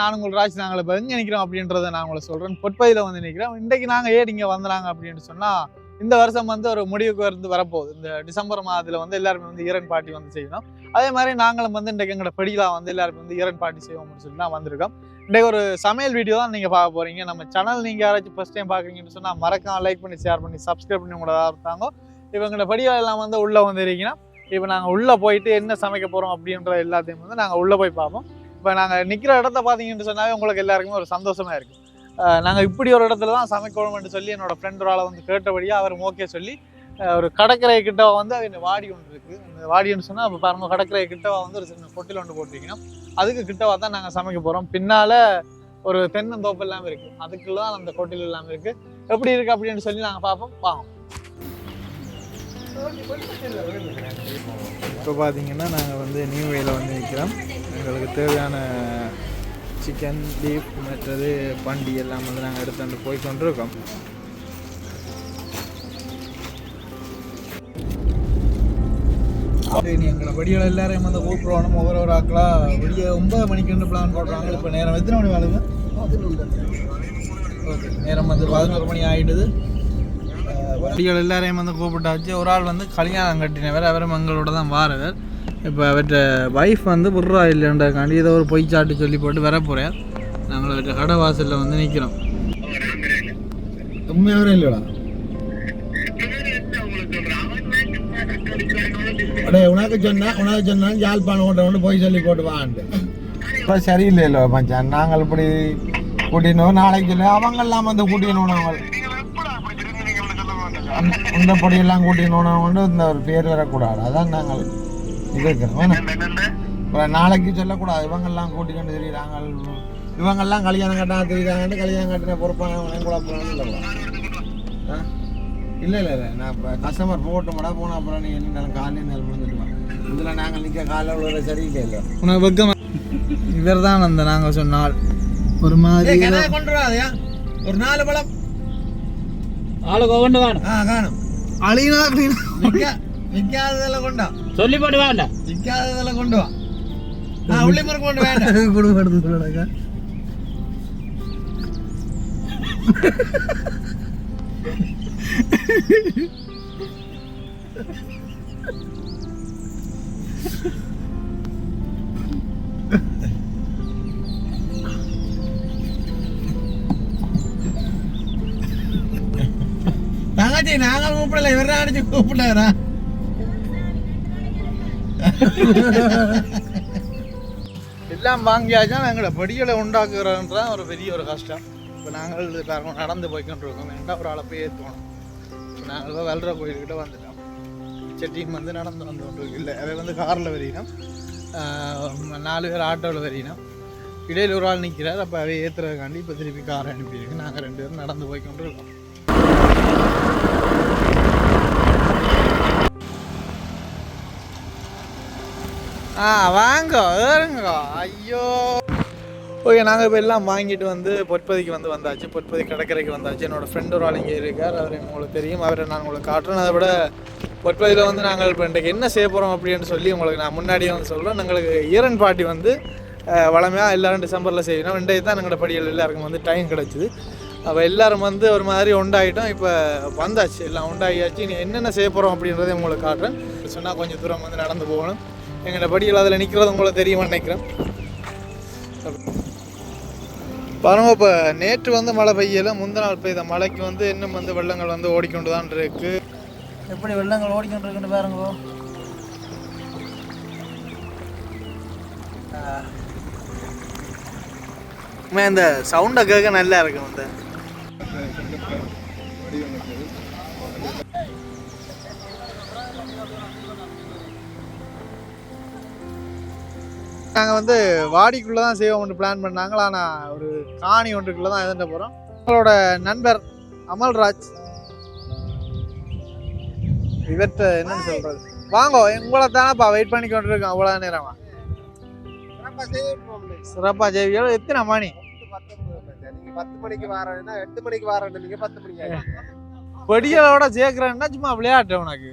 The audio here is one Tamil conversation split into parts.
நான் உங்கள் ராஜ் நாங்கள் இப்போ எங்கே நிற்கிறோம் அப்படின்றத நான் உங்களை சொல்கிறேன் பொற்பதியில் வந்து நிற்கிறோம் இன்றைக்கு நாங்கள் ஏன் இங்கே வந்துறாங்க அப்படின்னு சொன்னால் இந்த வருஷம் வந்து ஒரு முடிவுக்கு வந்து வரப்போகுது. இந்த டிசம்பர் மாதத்தில் வந்து எல்லாருமே வந்து ஈரன் பாட்டி வந்து செய்யணும். அதே மாதிரி நாங்களும் வந்து இன்றைக்கு எங்களோட படிலாம் வந்து எல்லாருமே வந்து ஈரன் செய்வோம் செய்வோம்னு சொல்லி தான் வந்திருக்கோம். இன்றைக்கு ஒரு சமையல் வீடியோ தான் நீங்கள் பார்க்க போகிறீங்க நம்ம சேனல் நீங்கள் யாராச்சும் ஃபஸ்ட் டைம் பார்க்குறீங்கன்னு சொன்னால் மறக்காம லைக் பண்ணி ஷேர் பண்ணி சப்ஸ்கிரைப் பண்ணி உங்களோட இருந்தாங்க இவங்களோட படிகள் எல்லாம் வந்து உள்ளே வந்துருக்கீங்கன்னா இப்போ நாங்கள் உள்ளே போயிட்டு என்ன சமைக்க போகிறோம் அப்படின்ற எல்லாத்தையும் வந்து நாங்கள் உள்ளே போய் பார்ப்போம். இப்போ நாங்கள் நிற்கிற இடத்த பார்த்தீங்கன்னு சொன்னாவே உங்களுக்கு எல்லாருக்குமே ஒரு சந்தோஷமாக இருக்குது நாங்கள் இப்படி ஒரு இடத்துல தான் சமைக்கணும்னு சொல்லி என்னோடய ஃப்ரெண்ட் ஒரு ஆளை வந்து கேட்டபடியாக அவர் ஓகே சொல்லி ஒரு கடற்கரை கிட்ட வந்து அது வாடி ஒன்று இருக்குது அந்த வாடின்னு சொன்னால் இப்போ பாருங்கள் கடற்கரை கிட்டவா வந்து ஒரு சின்ன கொட்டில் ஒன்று போட்டிருக்கணும். அதுக்கு கிட்டவா தான் நாங்கள் சமைக்க போகிறோம் பின்னால் ஒரு தென்னந்தோப்பு இல்லாமல் இருக்குது அதுக்குள்ள தான் அந்த கொட்டில் இல்லாமல் இருக்குது எப்படி இருக்குது அப்படின்னு சொல்லி நாங்கள் பார்ப்போம். பாவம் இப்போ பார்த்தீங்கன்னா நாங்கள் வந்து நியூ வேல வந்து நிற்கிறோம் எங்களுக்கு தேவையான சிக்கன் பீஃப் மற்றது பண்டி எல்லாம் வந்து நாங்கள் எடுத்துட்டு போய் கொண்டிருக்கோம். எங்களை வெடிகள் எல்லாரையும் வந்து கூப்பிடுவோம். ஒவ்வொரு ஒரு ஆக்களாக விடிய ஒன்பது மணிக்கு பிளான் போடுறாங்க. இப்போ நேரம் எத்தனை மணி வேலைங்க ஓகே நேரம் வந்து பதினோரு மணி ஆகிடுது வடிகள் எல்லாரையும் வந்து கூப்பிட்டாச்சு. ஒரு ஆள் வந்து கல்யாணம் கட்டினவர். அவரும் எங்களோட தான் வாரவர். இப்போ அவர்கிட்ட வைஃப் வந்து புர்ரா இல்லைன்றக்காண்டி ஏதோ ஒரு பொய் சாட்டு சொல்லி போட்டு வர போகிறார் நாங்கள் அவர்கிட்ட கடை வாசலில் வந்து நிற்கிறோம் உண்மையாகவே இல்லைடா அடே உனக்கு சொன்னா உனக்கு சொன்னா யாழ்ப்பாணம் ஓட்ட ஒன்று போய் சொல்லி போட்டு வாண்டு இப்போ சரியில்லையല്ലോ மச்சான். நாங்கள் இப்படி கூட்டினோம். நாளைக்கு சொல்லி அவங்கெல்லாம் வந்து கூட்டினோம் நாங்கள். இந்த பொடியெல்லாம் கூட்டினோம் கொண்டு இந்த ஒரு பேர் வரக்கூடாது. அதான் நாங்கள் இது இருக்கிறோம் நாளைக்கு சொல்லக்கூடாது. இவங்கெல்லாம் கூட்டிக்கொண்டு தெரியுறாங்க இவங்கெல்லாம் கல்யாணம் கட்டா தெரியுறாங்கன்னு கல்யாணம் கட்டின பொறுப்பான குழப்பம் இல்லை இல்லை இல்லை இல்லை. நான் இப்போ கஸ்டமர் போகட்டுமாடா போன அப்புறம் நீ என்ன காலையில் நேரம் முடிஞ்சிட்டு வா இதில் நாங்கள் நிற்க காலையில் உள்ள சரியில்லை இல்லை. உனக்கு வெக்கம்? இவர் தான் அந்த நாங்கள் சொன்னால் ஒரு மாதிரி கொண்டு வராதையா? ஒரு நாலு பழம். ஆளுக்கு ஒவ்வொன்று வேணும் ஆ காணும் அழினா அப்படின்னா விற்க விற்காததெல்லாம் கொண்டா சொல்லி போட்டு வேண்டாம் விற்காததெல்லாம் கொண்டு வா ஆ உள்ளி முறுக்கு கொண்டு நாங்க நாங்கள் கூப்பிடல இவர அடிச்சு கூப்பிட்டாரா? எல்லாம் வாங்கியாச்சும் எங்களோட படிகளை உண்டாக்குறதுன்றது ஒரு பெரிய ஒரு கஷ்டம். இப்போ நாங்கள் காரணம் நடந்து போய்கிட்டு இருக்கோம் வேண்டாம் ஒரு அளப்பே ஏற்றுவோம் இப்போ நாங்கள் வெல்ற கோயில்கிட்ட வந்துட்டோம். செட்டியும் வந்து நடந்து வந்து கொண்டு இல்லை அதை வந்து காரில் வரையினோம். நாலு பேர் ஆட்டோவில் வரையினோம். இடையில ஒரு ஆள் நிற்கிறார் அப்போ அதை ஏற்றுறதுக்காண்டி இப்போ திருப்பி காரை அனுப்பியிருக்கு. நாங்கள் ரெண்டு பேரும் நடந்து போய்கொண்டு இருக்கோம் ஆ வாங்க ஏறுங்க. ஐயோ. ஓகே நாங்கள் இப்போ எல்லாம் வாங்கிட்டு வந்து பொற்பதிக்கு வந்து வந்தாச்சு. பொற்பதி கடற்கரைக்கு வந்தாச்சு. என்னோடய ஃப்ரெண்ட் ஒரு ஆள் இங்கே இருக்கார். அவர் உங்களுக்கு தெரியும். அவரை நான் உங்களுக்கு காட்டுறேன். அதை விட பொற்பதியில் வந்து நாங்கள் இப்போ இன்றைக்கு என்ன செய்ய போகிறோம் அப்படின்னு சொல்லி உங்களுக்கு நான் முன்னாடியே வந்து சொல்கிறேன் எங்களுக்கு ஈரன் பாட்டி வந்து வளமையாக எல்லோரும் டிசம்பரில் செய்யணும். இன்றைக்கு தான் எங்களோட படிகள் எல்லாருக்கும் வந்து டைம் கிடச்சிது. அப்போ எல்லோரும் வந்து ஒரு மாதிரி உண்டாயிட்டோம். இப்போ வந்தாச்சு. எல்லாம் உண்டாகியாச்சு நீ என்னென்ன செய்ய போகிறோம் அப்படின்றத உங்களுக்கு காட்டுறேன். சொன்னால் கொஞ்சம் தூரம் வந்து நடந்து போகணும். எங்களோட படிகள் அதில் நிற்கிறது உங்களுக்கு தெரியுமா நினைக்கிறேன். பாருங்க இப்போ நேற்று வந்து மழை பெய்யல முந்தின நாள் பெய்த மழைக்கு வந்து இன்னும் வந்து வெள்ளங்கள் வந்து ஓடிக்கொண்டு தான் இருக்கு. எப்படி வெள்ளங்கள் ஓடிக்கொண்டு இருக்குன்னு பாருங்க. இந்த சவுண்டை கேட்க நல்லா இருக்கும் இந்த நாங்கள் வந்து வாடிக்குள்ளே தான் செய்வோம்னு பிளான் பண்ணாங்க. ஆனால் ஒரு காணி ஒன்றுக்குள்ளே தான் எதிர்ட்டு போகிறோம் எங்களோட நண்பர் அமல்ராஜ் இவர்கிட்ட என்னன்னு சொல்கிறது வாங்கோ உங்களை தானேப்பா வெயிட் பண்ணி கொண்டு இருக்கோம் அவ்வளோ நேரமா சிறப்பாக ஜெயிவியோ எத்தனை மணி? பத்து மணிக்கு வரேன்னா எட்டு மணிக்கு வரேன் நீங்க பத்து மணிக்கு வெடிகளோட சேர்க்குறேன்னா சும்மா விளையாட்டு உனக்கு.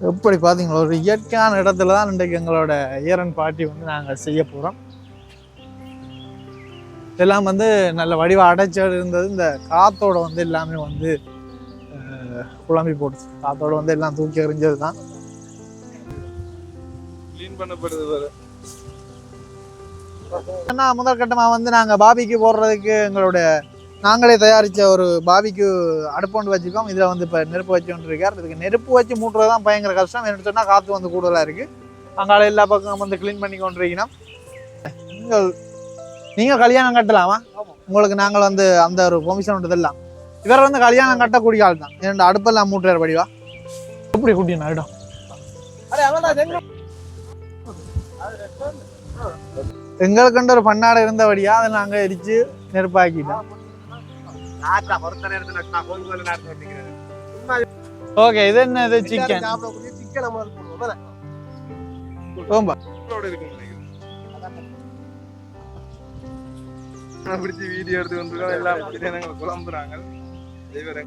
எப்படி பார்த்தீங்களா ஒரு இயற்கையான இடத்துல தான் இன்றைக்கு எங்களோட ஈரன் பார்ட்டி வந்து நாங்கள் செய்ய போகிறோம் இதெல்லாம் வந்து நல்ல வடிவ அடைச்சல் இருந்தது. இந்த காத்தோட வந்து எல்லாமே வந்து குழம்பி போட்டுச்சு காத்தோட வந்து எல்லாம் தூக்கி எறிஞ்சது தான் க்ளீன் பண்ணப்படுது ஏன்னா முதல் கட்டமாக வந்து நாங்கள் பாபிக்கு போடுறதுக்கு எங்களோட நாங்களே தயாரித்த ஒரு பாபிக்கு அடுப்பொண்டு வச்சுக்கோம் இதில் வந்து இப்போ நெருப்பு வச்சு கொண்டு இருக்கார் இதுக்கு நெருப்பு வச்சு மூட்டுறது தான் பயங்கர கஷ்டம். என்ன சொன்னால் காற்று வந்து கூடுதலாக இருக்குது அங்கால எல்லா பக்கம் வந்து க்ளீன் பண்ணி கொண்டு இருக்கணும் நீங்கள் நீங்கள் கல்யாணம் கட்டலாமா? உங்களுக்கு நாங்கள் வந்து அந்த ஒரு பெர்மிஷன் விட்டதெல்லாம் இவர் வந்து கல்யாணம் கட்டக்கூடிய ஆள் தான். இரண்டு அடுப்பெல்லாம் மூட்டுறார் படிவா. எப்படி குட்டினா இடம் எங்களுக்குன்ற ஒரு பன்னாடை இருந்தபடியா அதை நாங்கள் எரிச்சு நெருப்பாக்கிட்டோம். ஓகே இது என்ன இது சிக்கன் சாப்பிடக்கூடிய சிக்கனை முதல் போடுவோம் ஓம்பா இருக்கும் பிடிச்சி வீடியோ எடுத்து வந்துருக்கோம் எல்லாம் பிரியாணங்கள் குழம்புறாங்க. இவரை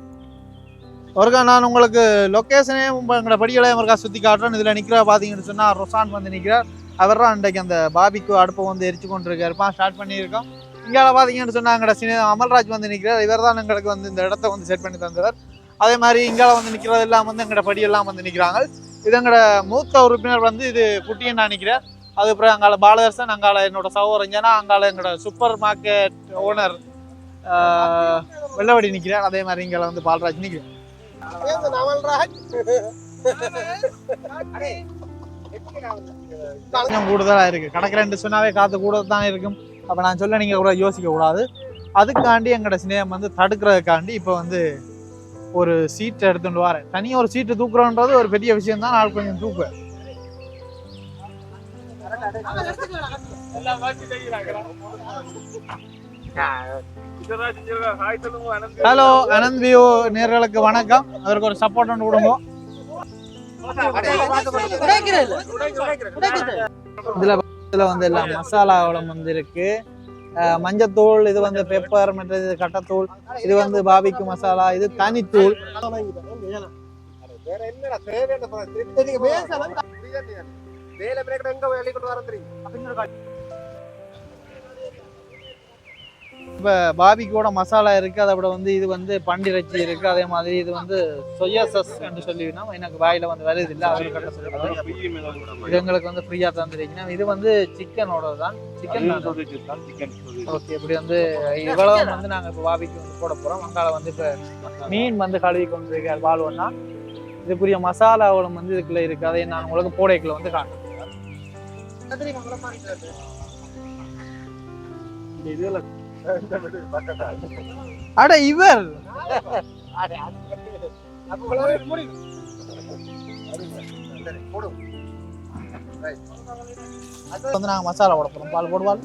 ஒருக்கா நான் உங்களுக்கு லொக்கேஷனே எங்களோட படிகளையும் ஒருக்கா சுற்றி காட்டுறேன். இதில் நிற்கிற பார்த்தீங்கன்னு சொன்னால் ரொசான் வந்து நிற்கிறார் அவர் தான் அன்றைக்கு அந்த பாபிக்கு அடுப்பை வந்து எரிச்சு கொண்டு இருக்காருப்பா ஸ்டார்ட் பண்ணியிருக்கோம். இங்கே பார்த்தீங்கன்னு சொன்னால் எங்களோட சினி அமல்ராஜ் வந்து நிற்கிறார் இவர் தான் எங்களுக்கு வந்து இந்த இடத்த வந்து செட் பண்ணி தந்தவர். அதே மாதிரி இங்கே வந்து நிற்கிறது எல்லாம் வந்து எங்களோட படியெல்லாம் வந்து நிற்கிறாங்க இது எங்களோட மூத்த உறுப்பினர் வந்து இது குட்டியன் நான் நிற்கிறார் அதுக்கப்புறம் அங்கால பாலதர்சன் அங்கால என்னோட சகோதரஞ்சனா அங்கால எங்களோட சூப்பர் மார்க்கெட் ஓனர் வெள்ளவடி நிற்கிறார் அதே மாதிரி இங்கே வந்து பால்ராஜ் நிற்கிறார் கொஞ்சம் கூடுதலா இருக்கு. கடற்கரை சொன்னாவே காத்து கூட தான் இருக்கும். அப்ப நான் சொல்ல நீங்க கூட யோசிக்க கூடாது. அதுக்காண்டி எங்களோட சிநேகம் வந்து தடுக்கிறதுக்காண்டி இப்ப வந்து ஒரு சீட் எடுத்துட்டு வரேன். தனியா ஒரு சீட்டு தூக்குறோன்றது ஒரு பெரிய விஷயம் தான். நான் கொஞ்சம் தூக்குவேன் ஹலோ அனந்த் வியூ நேர்களுக்கு வணக்கம். அதற்கு ஒரு சப்போர்ட் ஒன்று கொடுங்க. இதுல இதுல வந்து எல்லாம் மசாலாவோட வந்து இருக்கு. அஹ் மஞ்சத்தூள் இது வந்து பெப்பர் மற்றது இது கட்டத்தூள் இது வந்து பாபிக்கு மசாலா இது தனித்தூள். வேலை பிரேக்கர் எங்க வேலை கொண்டு வர இப்போ பாபிக்கோட மசாலா இருக்கு அதை விட வந்து இது வந்து பண்டிரச்சி இருக்கு அதே மாதிரி இது வந்து சொயா சஸ் என்று சொல்லிவினா எனக்கு வாயில வந்து வருது இல்லை அவர் கட்ட சொல்லி இது எங்களுக்கு வந்து ஃப்ரீயா தந்துருக்கீங்க இது வந்து சிக்கனோட தான். சிக்கன் ஓகே இப்படி வந்து இவ்வளவு வந்து நாங்க இப்போ பாபிக்கு வந்து போட போறோம். அங்கால வந்து இப்போ மீன் வந்து கழுவி கொண்டு இருக்கார் வாழ்வன்னா இதுக்குரிய மசாலாவளம் வந்து இதுக்குள்ள இருக்கு. அதை நான் உங்களுக்கு போடைக்குள்ள வந்து காட்டுறேன். அட இவர். வந்து நாங்க மசாலா போட போறோம். பால் போடுவாள்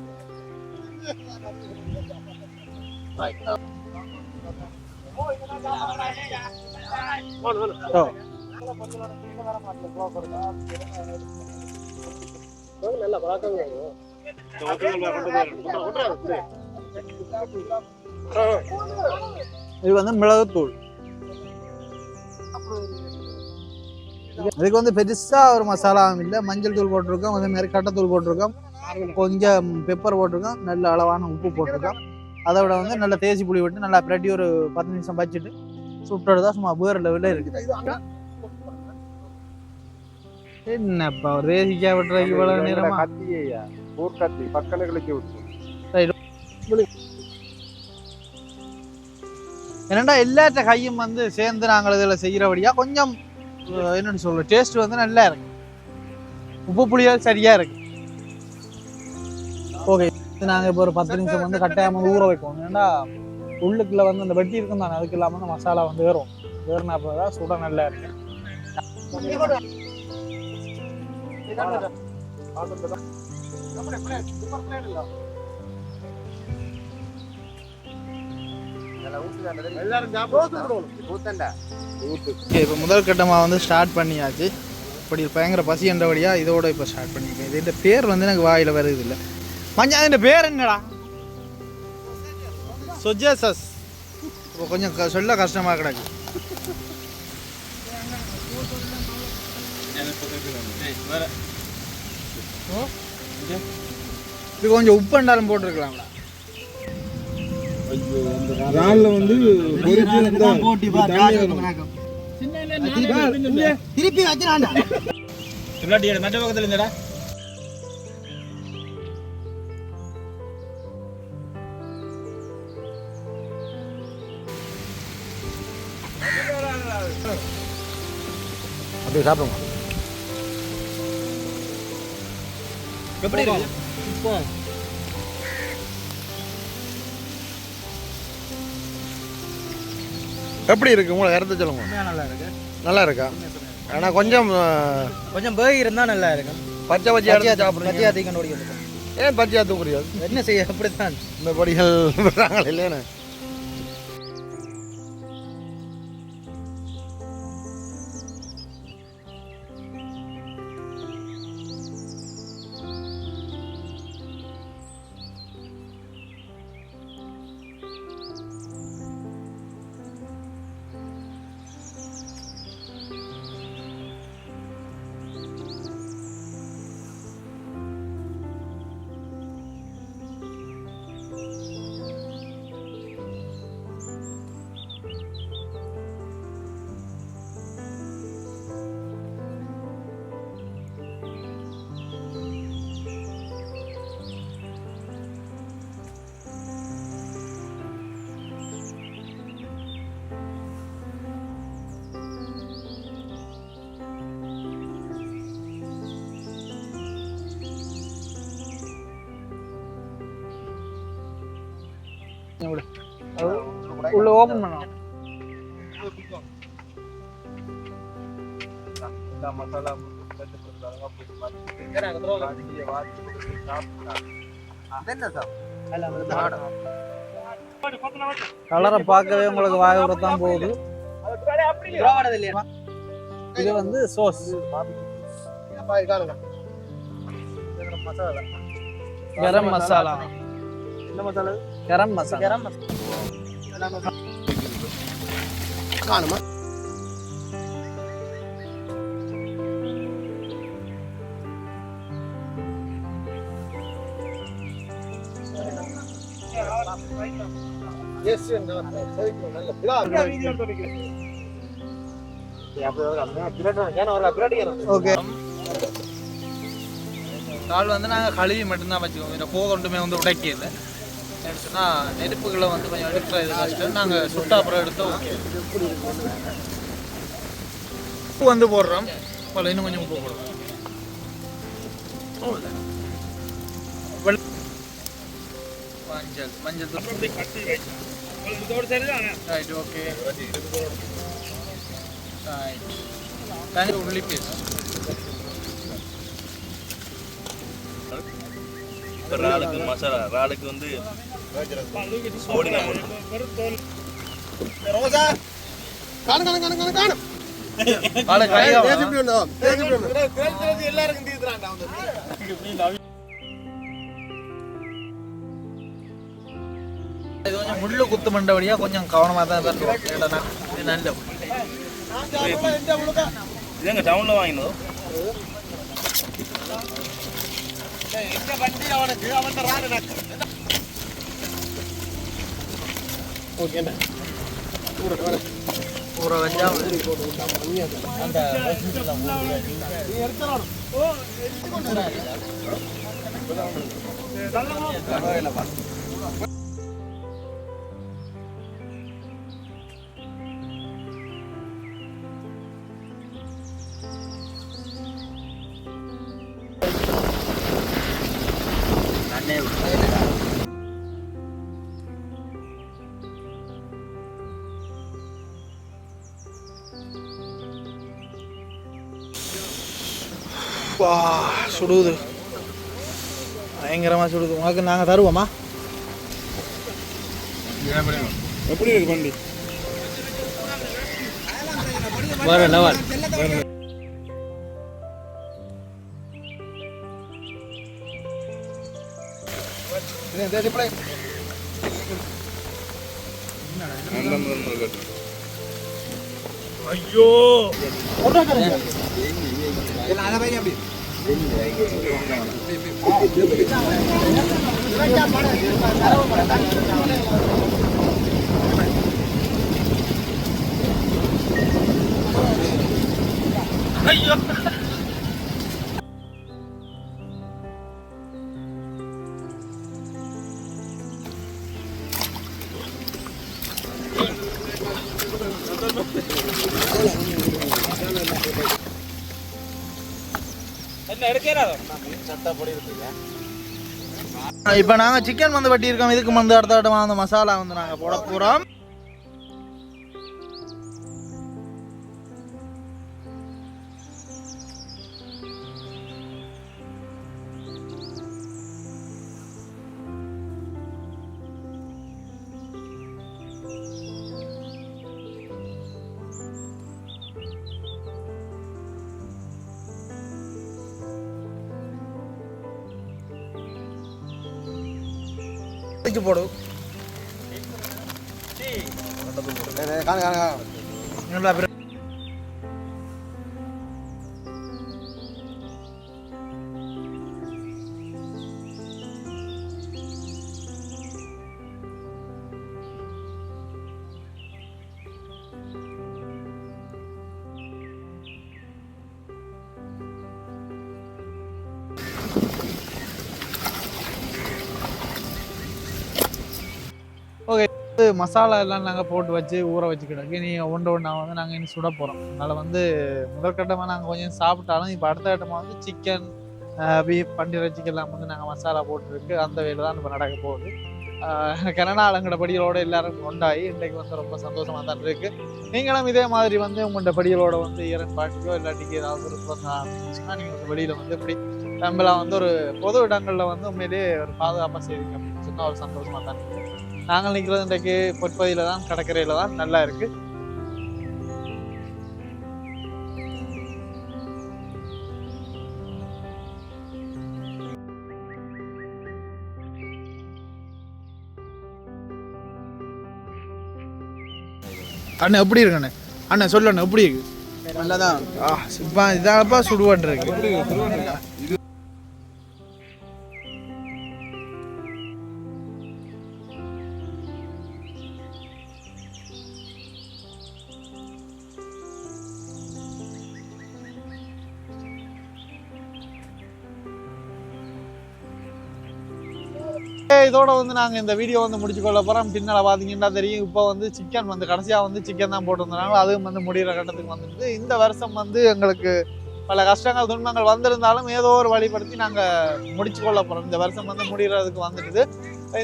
பழக்கம் இது வந்து மிளகுத்தூள். இதுக்கு வந்து பெருசா ஒரு மசாலாவும் இல்லை. மஞ்சள் தூள் போட்டிருக்கோம் அதே மாதிரி கட்டத்தூள் போட்டிருக்கோம். கொஞ்சம் பெப்பர் போட்டிருக்கோம். நல்ல அளவான உப்பு போட்டிருக்கோம். அதை விட வந்து நல்லா தேசி புளி விட்டு நல்லா பிரட்டி ஒரு பத்து நிமிஷம் வச்சுட்டு தான் சும்மா வேறு லெவலில் இருக்குது. என்னப்பா ஒரு தேசிக்காய் விட்டுறதுக்கு இவ்வளோ நேரம்? கத்தியா ஊர் கத்தி பக்கத்துல கிழிச்சு விட்டு என்னடா எல்லாத்த கையும் வந்து சேர்ந்து நாங்கள் இதில் செய்கிறபடியா? கொஞ்சம் என்னன்னு சொல்ற டேஸ்ட் வந்து நல்லா இருக்கு. உப்பு புளியால் சரியா இருக்கு. ஓகே நாங்கள் இப்போ ஒரு பத்து நிமிஷம் வந்து கட்டாயமா ஊற வைப்போம். ஏன்னா உள்ளுக்குள்ள வந்து அந்த வெட்டி இருக்கும் தானே அதுக்கு இல்லாமல் அந்த மசாலா வந்து வேறும் வேறுனா தான் சுட நல்லா இருக்கு. எல்லாரும் ஓகே இப்போ முதல் கட்டமாக வந்து ஸ்டார்ட் பண்ணியாச்சு. இப்படி பயங்கர பசி என்றபடியாக இதோட இப்போ ஸ்டார்ட் பண்ணியிருக்கேன். இது இந்த பேர் வந்து எனக்கு வாயில் வருது இல்லை. மஞ்சா இந்த பேர் என்னடா? சொஜேசஸ். இப்போ கொஞ்சம் சொல்ல கஷ்டமாக கிடக்கு. இது கொஞ்சம் உப்பு அண்டாலும் போட்டிருக்கலாம்ல இறால்ல வந்து பொரிச்சு இருந்தா திருப்பி வச்சிடாண்டா இல்லாட்டி மற்ற பக்கத்தில் இருந்தடா. அப்படியே சாப்பிடுங்க. எப்படி இருக்கு? எப்படி இருக்கு? உங்களை கருத்து சொல்லுங்க. நல்லா இருக்கு. நல்லா இருக்கா? ஆனால் கொஞ்சம் கொஞ்சம் பேய் இருந்தால் நல்லா இருக்கும் பச்சை பச்சை எடுத்து சாப்பிடுறீங்க? பச்சையாத்தி கண்டுபிடிக்கிறது ஏன் பச்சையா தூக்குறியாது என்ன செய்ய அப்படித்தான். இந்த படிகள் விடுறாங்க இல்லைன்னு. உள்ள ஓபன் பண்ணலாம் மசாலா கலரை பார்க்கவே உங்களுக்கு வாய உரத்தான் போகுது. இது வந்து சோஸ் கரம் மசாலா என்ன மசாலா கரம் மசாலா. காணுமா? ஓகே கால் வந்து நாங்கள் கழுவி மட்டும்தான் வச்சுக்கோங்க இந்த போக ஒன்றுமே வந்து உடைக்கல சொன்னால் நெருப்புகளை வந்து கொஞ்சம் எடுக்கிற இது கஷ்டம் நாங்கள் சுட்டா அப்புறம் எடுத்தோம் ஓகே உப்பு வந்து போடுறோம். போல இன்னும் கொஞ்சம் உப்பு போடுறோம். மஞ்சள் மஞ்சள் தூள். ரைட் ஓகே ரைட் தனி உள்ளி பேஸ்ட். இறாலுக்கு மசாலா இறாலுக்கு வந்து சோடினா ஆளு கையா எல்லாருக்கும் தீர்த்துறான்டா இது கொஞ்சம் முள்ளு குத்து மண்டபடியா கொஞ்சம் கவனமா தான் தரணும் இல்லைன்னா இது நல்ல இதுங்க டவுன்ல வாங்கினதோ எங்க வண்டி அவனுக்கு அவன் ராணு ஓகேண்ணா ஊற வச்சா வா சுடுது. பயங்கரமா சுடுது. உனக்கு நாங்க தருவோமா? எப்படி இருக்கு வண்டி? வேற ஐயோ இப்போ நாங்கள் சிக்கன் வந்து இருக்கோம் இதுக்கு வந்து அடுத்த ஆட்டம் மசாலா வந்து நாங்கள் போட போகிறோம் போடும் நல்லா பிர- மசாலா எல்லாம் நாங்கள் போட்டு வச்சு ஊற வச்சு கிடக்கு நீ ஒன்று ஒன்றா வந்து நாங்கள் இனி சுட போகிறோம் அதனால் வந்து முதற்கட்டமாக நாங்கள் கொஞ்சம் சாப்பிட்டாலும் இப்போ அடுத்த கட்டமாக வந்து சிக்கன் பீஃப் பன்னீர் சிக்கன்லாம் வந்து நாங்கள் மசாலா போட்டுருக்கு. அந்த வேலை தான் இப்போ நடக்க போகுது. ஆஹ் ஆளுங்கட படிகளோட எல்லாரும் கொண்டாடி இன்றைக்கு வந்து ரொம்ப சந்தோஷமாக தான் இருக்குது நீங்களும் இதே மாதிரி வந்து உங்கள்கிட்ட படிகளோட வந்து ஈரன் பாட்டியோ இல்லாட்டிக்கு ஏதாவது ஒரு பிறந்தநாள் நீங்கள் வந்து வெளியில் வந்து இப்படி நம்மளாம் வந்து ஒரு பொது இடங்களில் வந்து உண்மையிலேயே ஒரு பாதுகாப்பாக செய்வீங்க அப்படின்னு சொன்னால் ஒரு சந்தோஷமாக தான் இருக்குது நாங்கள் நிற்கிறது இன்றைக்கு பொற்பதியில் தான் கடற்கரையில் தான். நல்லா இருக்கு. அண்ணன் எப்படி இருக்கு அண்ணன் அண்ணன் சொல்லு அண்ணன் எப்படி இருக்கு? நல்லதான். ஆ இப்போ இதாப்பா சுடுவன் இருக்கு? இதோட வந்து நாங்கள் இந்த வீடியோ வந்து முடிச்சு கொள்ள போகிறோம் பின்னால் பார்த்தீங்கன்னா தெரியும் இப்போ வந்து சிக்கன் வந்து கடைசியாக வந்து சிக்கன் தான் போட்டிருந்தாங்க அதுவும் வந்து முடிகிற கட்டத்துக்கு வந்துடுது. இந்த வருஷம் வந்து எங்களுக்கு பல கஷ்டங்கள் துன்பங்கள் வந்திருந்தாலும் ஏதோ ஒரு வழிப்படுத்தி நாங்கள் முடிச்சு கொள்ள போகிறோம் இந்த வருஷம் வந்து முடிகிறதுக்கு வந்துடுது.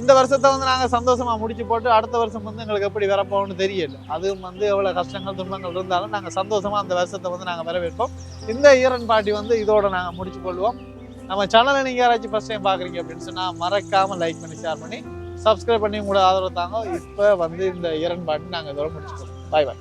இந்த வருஷத்தை வந்து நாங்கள் சந்தோஷமாக முடிச்சு போட்டு அடுத்த வருஷம் வந்து எங்களுக்கு எப்படி வரப்போகணும்னு தெரியல. அதுவும் வந்து எவ்வளோ கஷ்டங்கள் துன்பங்கள் இருந்தாலும் நாங்கள் சந்தோஷமாக அந்த வருஷத்தை வந்து நாங்கள் வரவேற்போம். இந்த ஈரன் பாட்டி வந்து இதோட நாங்கள் முடிச்சு கொள்வோம் நம்ம சேனலை நீங்கள் யாராச்சும் ஃபஸ்ட் டைம் பார்க்குறீங்க அப்படின்னு சொன்னால் மறக்காமல் லைக் பண்ணி ஷேர் பண்ணி சப்ஸ்கிரைப் பண்ணி உங்களோட ஆதரவு தாங்க. இப்போ வந்து இந்த இரண்டு பாட்டு நாங்கள் இதோட முடிச்சுக்கோம் பாய் பாய்